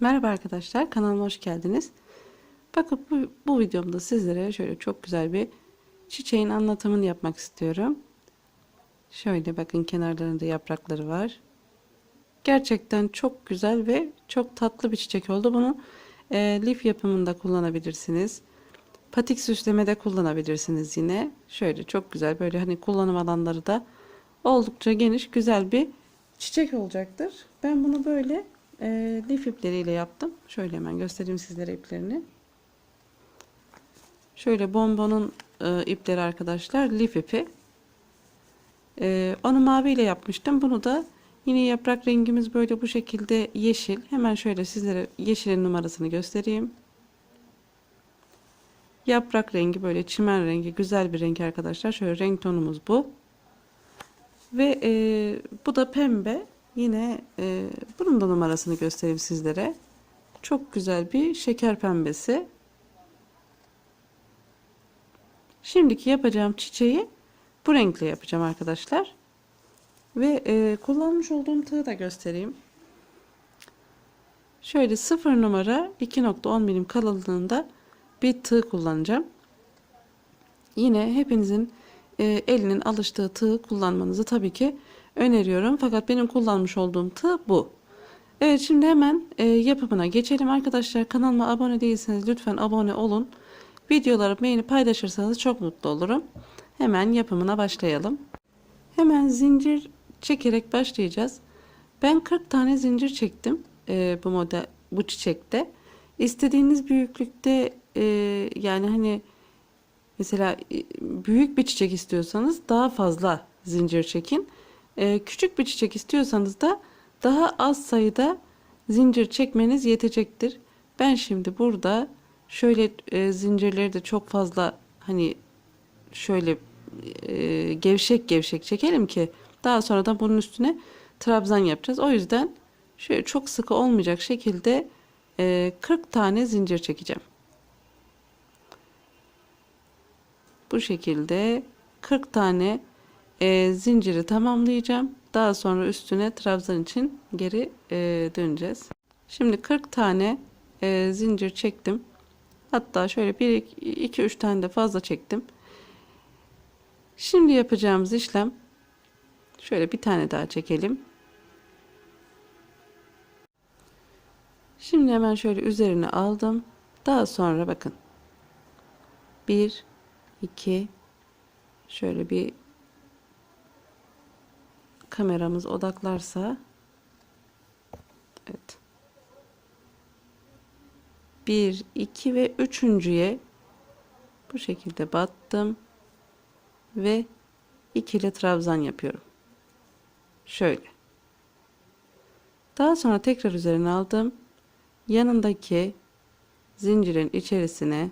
Merhaba arkadaşlar kanalıma hoş geldiniz. Bakın bu, bu videomda sizlere şöyle çok güzel bir çiçeğin anlatımını yapmak istiyorum. Şöyle bakın kenarlarında yaprakları var. Gerçekten çok güzel ve çok tatlı bir çiçek oldu. Bunu e, lif yapımında kullanabilirsiniz. Patik süslemede kullanabilirsiniz yine. Şöyle çok güzel böyle hani kullanım alanları da oldukça geniş güzel bir çiçek olacaktır. Ben bunu böyle e, lif ipleriyle yaptım. Şöyle hemen göstereyim sizlere iplerini. Şöyle bonbonun e, ipleri arkadaşlar lif ipi. E, onu maviyle yapmıştım. Bunu da yine yaprak rengimiz böyle bu şekilde yeşil. Hemen şöyle sizlere yeşilin numarasını göstereyim. Yaprak rengi böyle çimen rengi güzel bir renk arkadaşlar. Şöyle renk tonumuz bu. Ve e, bu da pembe. Yine e, bunun da numarasını göstereyim sizlere. Çok güzel bir şeker pembesi. Şimdiki yapacağım çiçeği bu renkle yapacağım arkadaşlar. Ve e, kullanmış olduğum tığı da göstereyim. Şöyle 0 numara 2.10 milim kalınlığında bir tığ kullanacağım. Yine hepinizin e, elinin alıştığı tığ kullanmanızı tabii ki öneriyorum. Fakat benim kullanmış olduğum tığ bu. Evet şimdi hemen e, yapımına geçelim arkadaşlar. Kanalıma abone değilseniz lütfen abone olun. Videoları beğenip paylaşırsanız çok mutlu olurum. Hemen yapımına başlayalım. Hemen zincir çekerek başlayacağız. Ben 40 tane zincir çektim e, bu model bu çiçekte. İstediğiniz büyüklükte e, yani hani mesela e, büyük bir çiçek istiyorsanız daha fazla zincir çekin. E, küçük bir çiçek istiyorsanız da daha az sayıda zincir çekmeniz yetecektir. Ben şimdi burada şöyle e, zincirleri de çok fazla hani şöyle e, gevşek gevşek çekelim ki daha sonra da bunun üstüne trabzan yapacağız. O yüzden şöyle çok sıkı olmayacak şekilde e, 40 tane zincir çekeceğim. Bu şekilde 40 tane e, zinciri tamamlayacağım. Daha sonra üstüne trabzan için geri e, döneceğiz. Şimdi 40 tane e, zincir çektim. Hatta şöyle 1 2 3 tane de fazla çektim. Şimdi yapacağımız işlem şöyle bir tane daha çekelim. Şimdi hemen şöyle üzerine aldım. Daha sonra bakın. 1 2 şöyle bir kameramız odaklarsa evet. 1 2 ve üçüncüye bu şekilde battım ve ikili trabzan yapıyorum. Şöyle. Daha sonra tekrar üzerine aldım. Yanındaki zincirin içerisine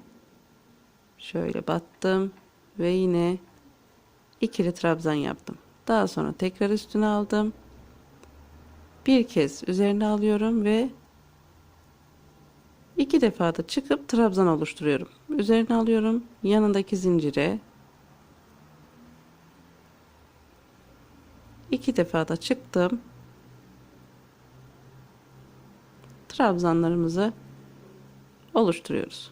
şöyle battım ve yine ikili trabzan yaptım daha sonra tekrar üstüne aldım. Bir kez üzerine alıyorum ve iki defa da çıkıp trabzan oluşturuyorum. Üzerine alıyorum. Yanındaki zincire iki defa da çıktım. Trabzanlarımızı oluşturuyoruz.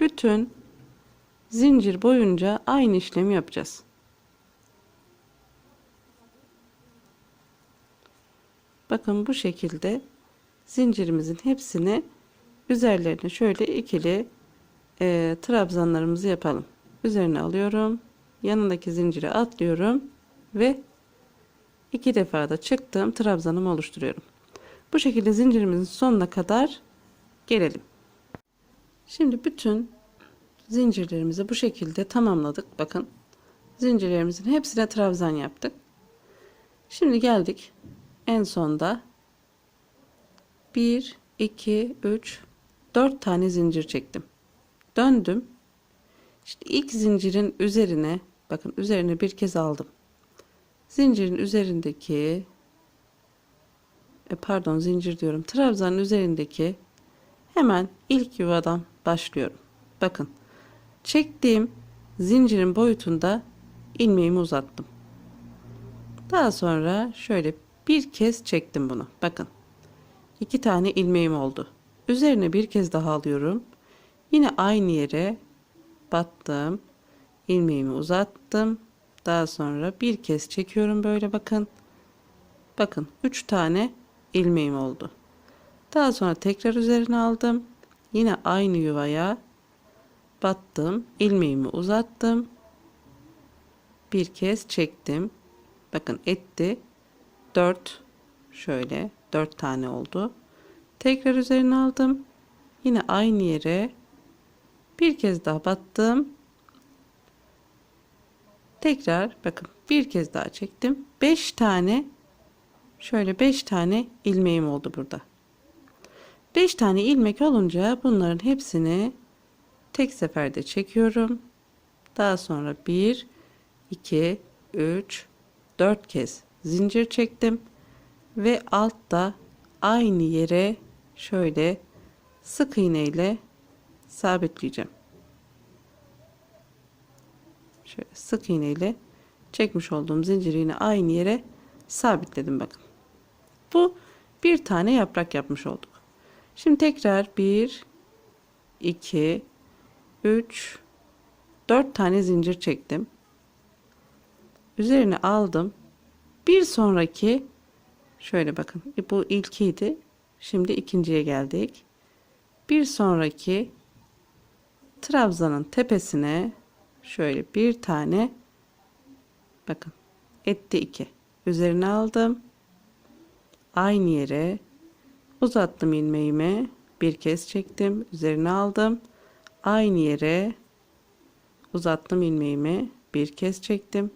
Bütün zincir boyunca aynı işlemi yapacağız. Bakın bu şekilde zincirimizin hepsini üzerlerine şöyle ikili e, trabzanlarımızı yapalım. Üzerine alıyorum. Yanındaki zincire atlıyorum ve iki defa da çıktım trabzanımı oluşturuyorum. Bu şekilde zincirimizin sonuna kadar gelelim. Şimdi bütün zincirlerimizi bu şekilde tamamladık. Bakın zincirlerimizin hepsine trabzan yaptık. Şimdi geldik en sonda 1 2 3 4 tane zincir çektim. Döndüm. İşte ilk zincirin üzerine bakın üzerine bir kez aldım. Zincirin üzerindeki e, pardon zincir diyorum. Trabzanın üzerindeki hemen ilk yuvadan başlıyorum. Bakın çektiğim zincirin boyutunda ilmeğimi uzattım. Daha sonra şöyle bir kez çektim bunu. Bakın. iki tane ilmeğim oldu. Üzerine bir kez daha alıyorum. Yine aynı yere battım. ilmeğimi uzattım. Daha sonra bir kez çekiyorum böyle bakın. Bakın 3 tane ilmeğim oldu. Daha sonra tekrar üzerine aldım. Yine aynı yuvaya battım. ilmeğimi uzattım. Bir kez çektim. Bakın etti. 4 şöyle 4 tane oldu. Tekrar üzerine aldım. Yine aynı yere bir kez daha battım. Tekrar bakın bir kez daha çektim. 5 tane şöyle 5 tane ilmeğim oldu burada. 5 tane ilmek olunca bunların hepsini tek seferde çekiyorum. Daha sonra 1 2 3 4 kez zincir çektim ve altta aynı yere şöyle sık iğne ile sabitleyeceğim. Şöyle sık iğne ile çekmiş olduğum zinciri yine aynı yere sabitledim bakın. Bu bir tane yaprak yapmış olduk. Şimdi tekrar 1 2 3 4 tane zincir çektim. Üzerine aldım. Bir sonraki şöyle bakın bu ilkiydi. Şimdi ikinciye geldik. Bir sonraki trabzanın tepesine şöyle bir tane bakın etti iki. Üzerine aldım. Aynı yere uzattım ilmeğimi. Bir kez çektim. Üzerine aldım. Aynı yere uzattım ilmeğimi. Bir kez çektim.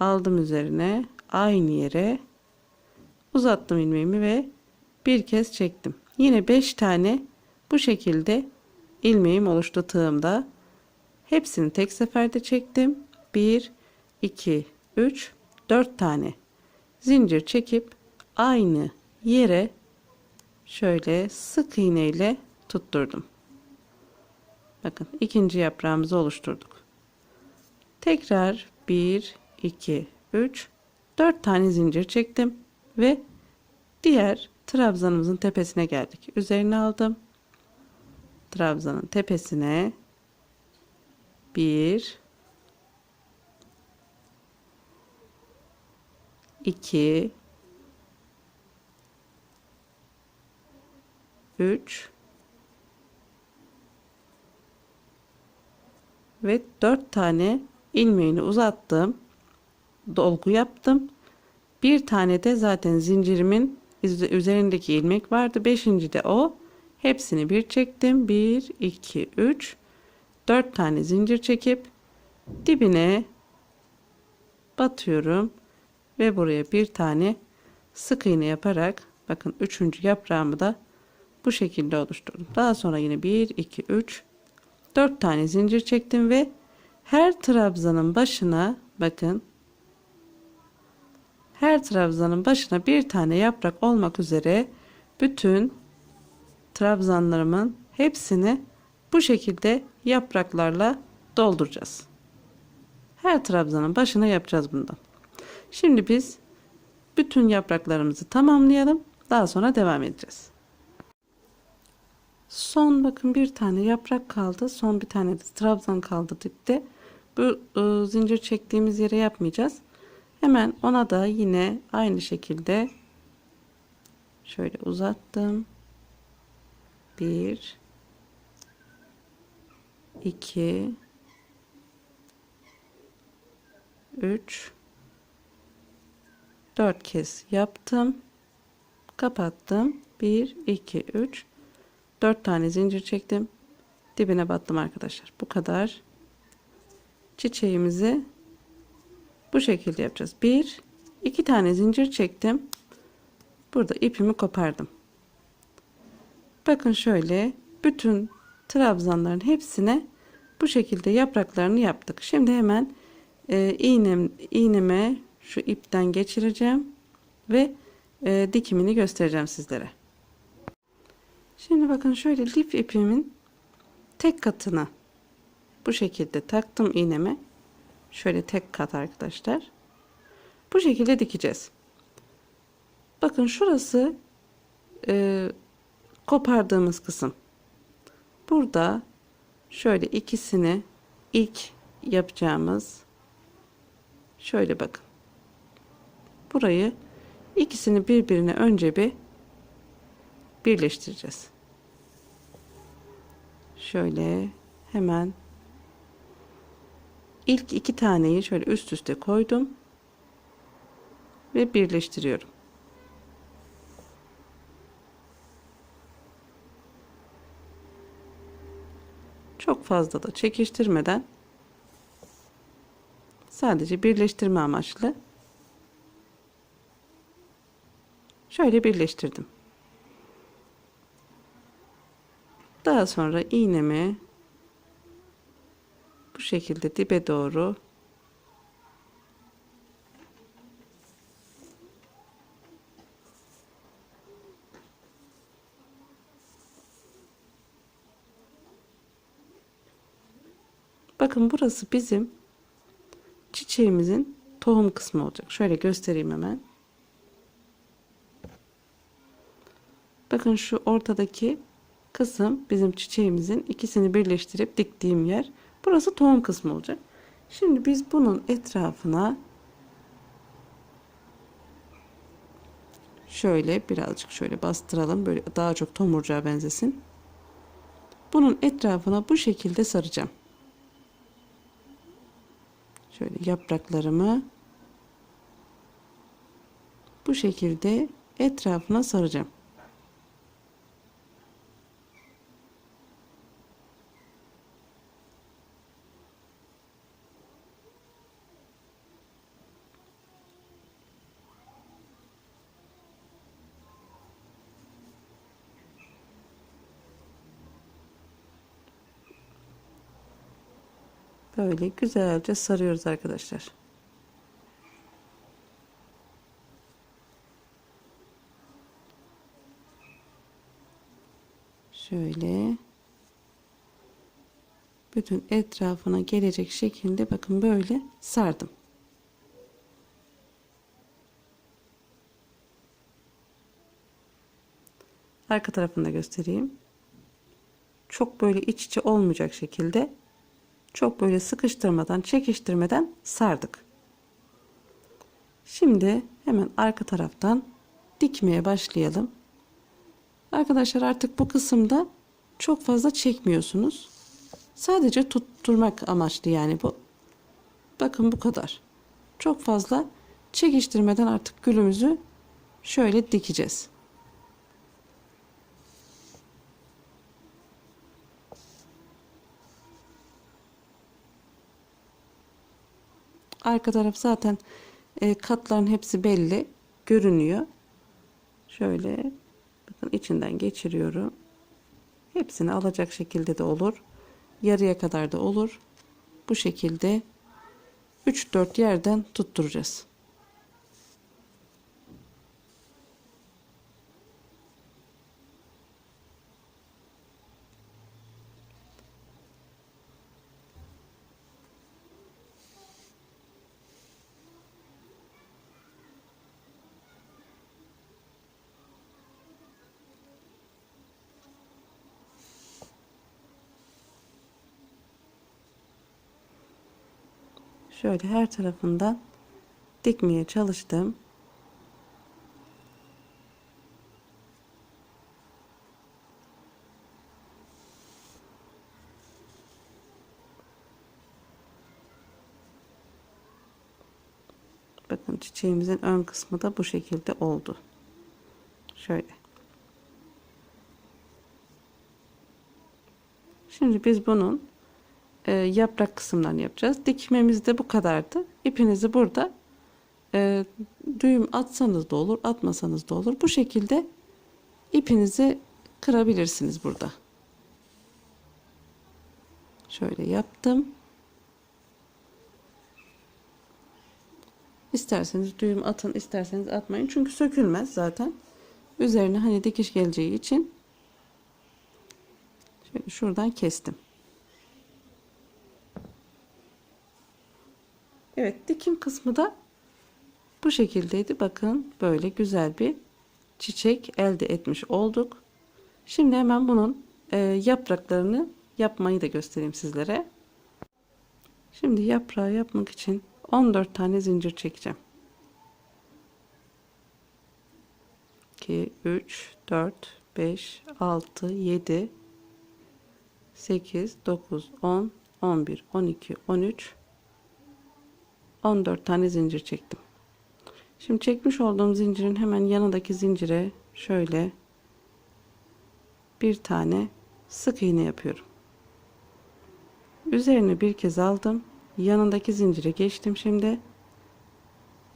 Aldım üzerine. Aynı yere uzattım ilmeğimi ve bir kez çektim. Yine 5 tane bu şekilde ilmeğim oluştu tığımda. Hepsini tek seferde çektim. 1 2 3 4 tane zincir çekip aynı yere şöyle sık iğne ile tutturdum. Bakın ikinci yaprağımızı oluşturduk. Tekrar 1 2 3 4 tane zincir çektim ve diğer trabzanımızın tepesine geldik. Üzerine aldım. Trabzanın tepesine 1 2 3 ve 4 tane ilmeğini uzattım. Dolgu yaptım. Bir tane de zaten zincirimin üzerindeki ilmek vardı. Beşinci de o. Hepsini bir çektim. 1, 2, 3, 4 tane zincir çekip dibine batıyorum ve buraya bir tane sık iğne yaparak bakın üçüncü yaprağımı da bu şekilde oluşturdum. Daha sonra yine 1 2 3 4 tane zincir çektim ve her trabzanın başına bakın her trabzanın başına bir tane yaprak olmak üzere bütün trabzanlarımın hepsini bu şekilde yapraklarla dolduracağız. Her trabzanın başına yapacağız bundan. Şimdi biz bütün yapraklarımızı tamamlayalım. Daha sonra devam edeceğiz. Son bakın bir tane yaprak kaldı. Son bir tane de trabzan kaldı dipte. Bu e, zincir çektiğimiz yere yapmayacağız. Hemen ona da yine aynı şekilde şöyle uzattım. 1 2 3 4 kez yaptım. Kapattım. 1 2 3 4 tane zincir çektim. Dibine battım arkadaşlar. Bu kadar. Çiçeğimizi bu şekilde yapacağız. 1 2 tane zincir çektim. Burada ipimi kopardım. Bakın şöyle bütün trabzanların hepsine bu şekilde yapraklarını yaptık. Şimdi hemen e, iğnem, iğneme şu ipten geçireceğim ve e, dikimini göstereceğim sizlere. Şimdi bakın şöyle lif ipimin tek katına bu şekilde taktım iğneme. Şöyle tek kat arkadaşlar. Bu şekilde dikeceğiz. Bakın şurası e, kopardığımız kısım. Burada şöyle ikisini ilk yapacağımız şöyle bakın. Burayı ikisini birbirine önce bir birleştireceğiz. Şöyle hemen ilk iki taneyi şöyle üst üste koydum ve birleştiriyorum. Çok fazla da çekiştirmeden sadece birleştirme amaçlı şöyle birleştirdim. Daha sonra iğnemi bu şekilde dibe doğru Bakın burası bizim çiçeğimizin tohum kısmı olacak. Şöyle göstereyim hemen. Bakın şu ortadaki kısım bizim çiçeğimizin ikisini birleştirip diktiğim yer. Burası tohum kısmı olacak. Şimdi biz bunun etrafına şöyle birazcık şöyle bastıralım. Böyle daha çok tomurcuğa benzesin. Bunun etrafına bu şekilde saracağım. Şöyle yapraklarımı bu şekilde etrafına saracağım. Böyle güzelce sarıyoruz arkadaşlar. Şöyle bütün etrafına gelecek şekilde bakın böyle sardım. Arka tarafını da göstereyim. Çok böyle iç içe olmayacak şekilde çok böyle sıkıştırmadan, çekiştirmeden sardık. Şimdi hemen arka taraftan dikmeye başlayalım. Arkadaşlar artık bu kısımda çok fazla çekmiyorsunuz. Sadece tutturmak amaçlı yani bu. Bakın bu kadar. Çok fazla çekiştirmeden artık gülümüzü şöyle dikeceğiz. Arka taraf zaten e, katların hepsi belli görünüyor. Şöyle bakın içinden geçiriyorum. Hepsini alacak şekilde de olur. Yarıya kadar da olur. Bu şekilde 3-4 yerden tutturacağız. Şöyle her tarafından dikmeye çalıştım. Bakın çiçeğimizin ön kısmı da bu şekilde oldu. Şöyle. Şimdi biz bunun e, yaprak kısımlarını yapacağız. Dikmemiz de bu kadardı. İpinizi burada e, düğüm atsanız da olur, atmasanız da olur. Bu şekilde ipinizi kırabilirsiniz burada. Şöyle yaptım. İsterseniz düğüm atın, isterseniz atmayın. Çünkü sökülmez zaten. Üzerine hani dikiş geleceği için şöyle şuradan kestim. Evet dikim kısmı da Bu şekildeydi. Bakın böyle güzel bir çiçek elde etmiş olduk. Şimdi hemen bunun e, yapraklarını yapmayı da göstereyim sizlere. Şimdi yaprağı yapmak için 14 tane zincir çekeceğim. 2, 3, 4, 5, 6, 7, 8, 9, 10, 11, 12, 13, 14 tane zincir çektim. Şimdi çekmiş olduğum zincirin hemen yanındaki zincire şöyle bir tane sık iğne yapıyorum. Üzerine bir kez aldım. Yanındaki zincire geçtim şimdi.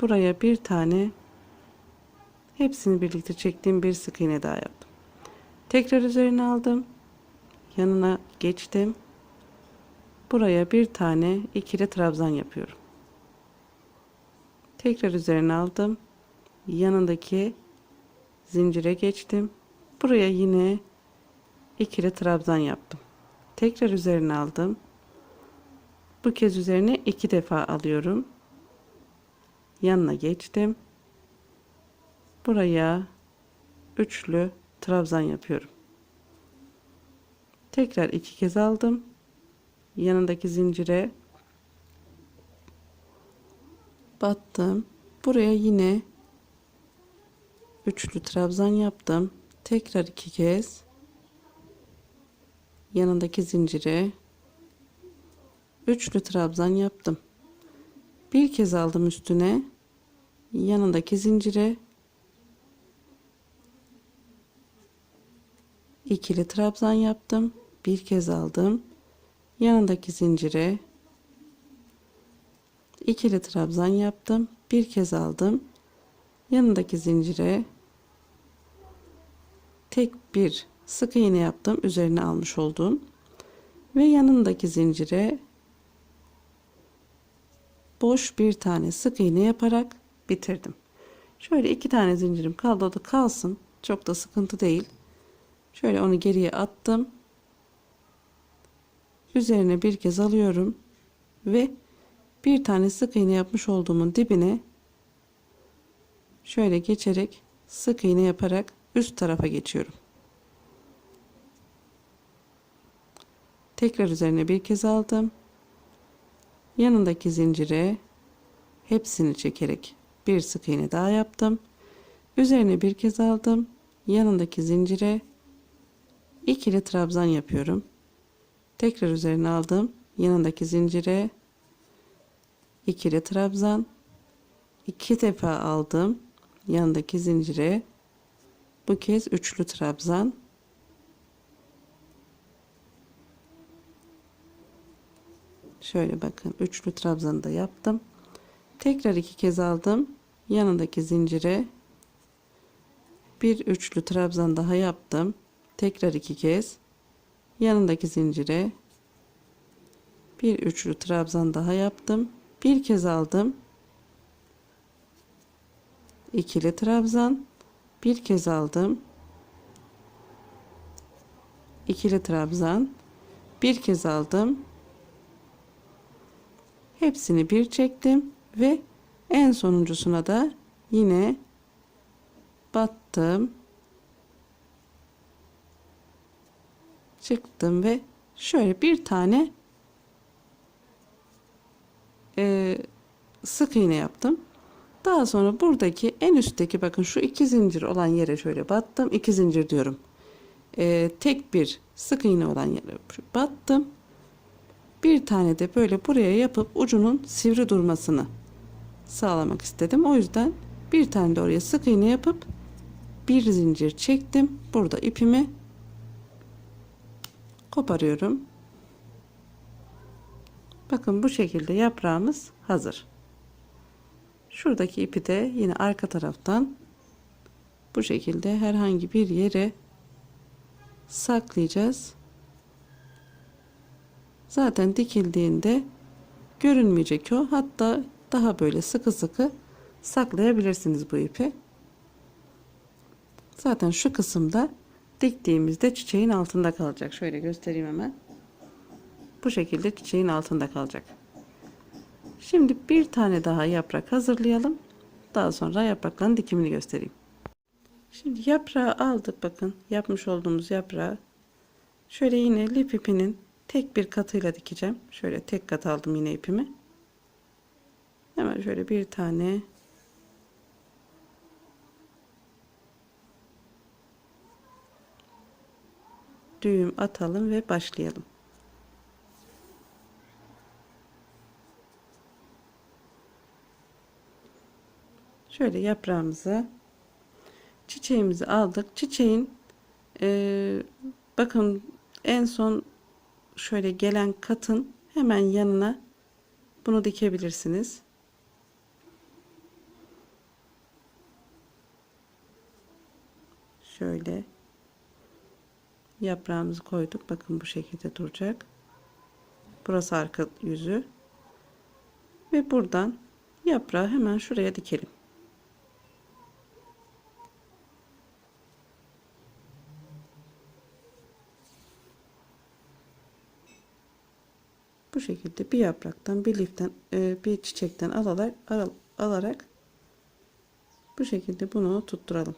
Buraya bir tane hepsini birlikte çektiğim bir sık iğne daha yaptım. Tekrar üzerine aldım. Yanına geçtim. Buraya bir tane ikili trabzan yapıyorum. Tekrar üzerine aldım. Yanındaki zincire geçtim. Buraya yine ikili trabzan yaptım. Tekrar üzerine aldım. Bu kez üzerine iki defa alıyorum. Yanına geçtim. Buraya üçlü trabzan yapıyorum. Tekrar iki kez aldım. Yanındaki zincire battım. Buraya yine üçlü trabzan yaptım. Tekrar iki kez yanındaki zincire üçlü trabzan yaptım. Bir kez aldım üstüne yanındaki zincire ikili trabzan yaptım. Bir kez aldım. Yanındaki zincire ikili trabzan yaptım. Bir kez aldım. Yanındaki zincire tek bir sık iğne yaptım. Üzerine almış olduğum ve yanındaki zincire boş bir tane sık iğne yaparak bitirdim. Şöyle iki tane zincirim kaldı o da kalsın. Çok da sıkıntı değil. Şöyle onu geriye attım. Üzerine bir kez alıyorum ve bir tane sık iğne yapmış olduğumun dibine şöyle geçerek sık iğne yaparak üst tarafa geçiyorum. Tekrar üzerine bir kez aldım. Yanındaki zincire hepsini çekerek bir sık iğne daha yaptım. Üzerine bir kez aldım. Yanındaki zincire ikili trabzan yapıyorum. Tekrar üzerine aldım. Yanındaki zincire ikili trabzan iki defa aldım. Yanındaki zincire bu kez üçlü trabzan Şöyle bakın üçlü trabzanı da yaptım. Tekrar iki kez aldım. Yanındaki zincire bir üçlü trabzan daha yaptım. Tekrar iki kez yanındaki zincire bir üçlü trabzan daha yaptım. Bir kez aldım. ikili trabzan bir kez aldım. ikili trabzan bir kez aldım. Hepsini bir çektim ve en sonuncusuna da yine battım. Çıktım ve şöyle bir tane e, sık iğne yaptım. Daha sonra buradaki en üstteki bakın şu iki zincir olan yere şöyle battım. iki zincir diyorum. E, tek bir sık iğne olan yere battım. Bir tane de böyle buraya yapıp ucunun sivri durmasını sağlamak istedim. O yüzden bir tane de oraya sık iğne yapıp bir zincir çektim. Burada ipimi koparıyorum. Bakın bu şekilde yaprağımız hazır. Şuradaki ipi de yine arka taraftan bu şekilde herhangi bir yere saklayacağız. Zaten dikildiğinde görünmeyecek o. Hatta daha böyle sıkı sıkı saklayabilirsiniz bu ipi. Zaten şu kısımda diktiğimizde çiçeğin altında kalacak. Şöyle göstereyim hemen. Bu şekilde çiçeğin altında kalacak. Şimdi bir tane daha yaprak hazırlayalım. Daha sonra yaprakların dikimini göstereyim. Şimdi yaprağı aldık bakın yapmış olduğumuz yaprağı. Şöyle yine lif ipinin tek bir katıyla dikeceğim. Şöyle tek kat aldım yine ipimi. Hemen şöyle bir tane düğüm atalım ve başlayalım. Şöyle yaprağımızı çiçeğimizi aldık. Çiçeğin e, bakın en son şöyle gelen katın hemen yanına bunu dikebilirsiniz. Şöyle yaprağımızı koyduk. Bakın bu şekilde duracak. Burası arka yüzü. Ve buradan yaprağı hemen şuraya dikelim. Bu şekilde bir yapraktan, bir liften, e, bir çiçekten alarak, alarak bu şekilde bunu tutturalım.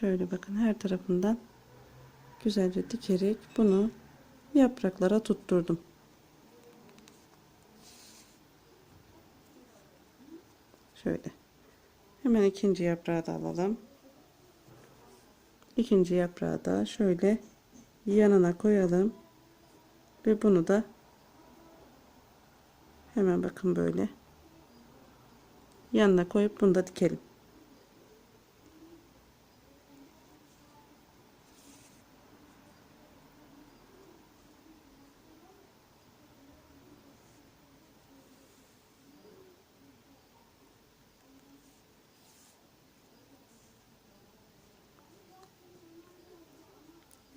Şöyle bakın her tarafından güzelce dikerek bunu yapraklara tutturdum. Şöyle. Hemen ikinci yaprağı da alalım. İkinci yaprağı da şöyle yanına koyalım. Ve bunu da hemen bakın böyle yanına koyup bunu da dikelim.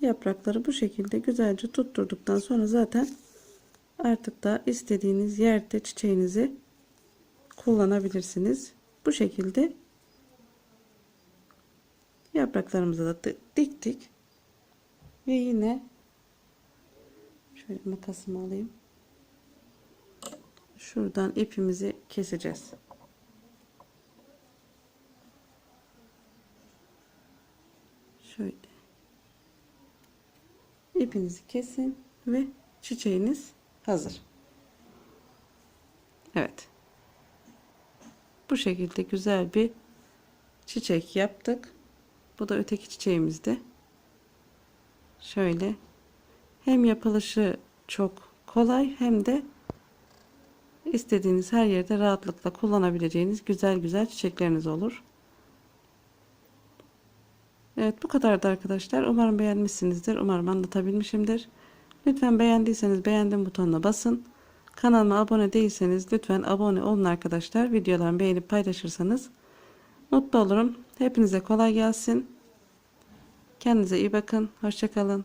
Yaprakları bu şekilde güzelce tutturduktan sonra zaten artık da istediğiniz yerde çiçeğinizi kullanabilirsiniz. Bu şekilde yapraklarımızı da diktik. Ve yine şöyle makasımı alayım. Şuradan ipimizi keseceğiz. Şöyle ipinizi kesin ve çiçeğiniz hazır. Evet. Bu şekilde güzel bir çiçek yaptık. Bu da öteki çiçeğimizdi. Şöyle hem yapılışı çok kolay hem de istediğiniz her yerde rahatlıkla kullanabileceğiniz güzel güzel çiçekleriniz olur. Evet bu kadardı arkadaşlar. Umarım beğenmişsinizdir. Umarım anlatabilmişimdir. Lütfen beğendiyseniz beğendim butonuna basın. Kanalıma abone değilseniz lütfen abone olun arkadaşlar. Videolarımı beğenip paylaşırsanız mutlu olurum. Hepinize kolay gelsin. Kendinize iyi bakın. Hoşçakalın.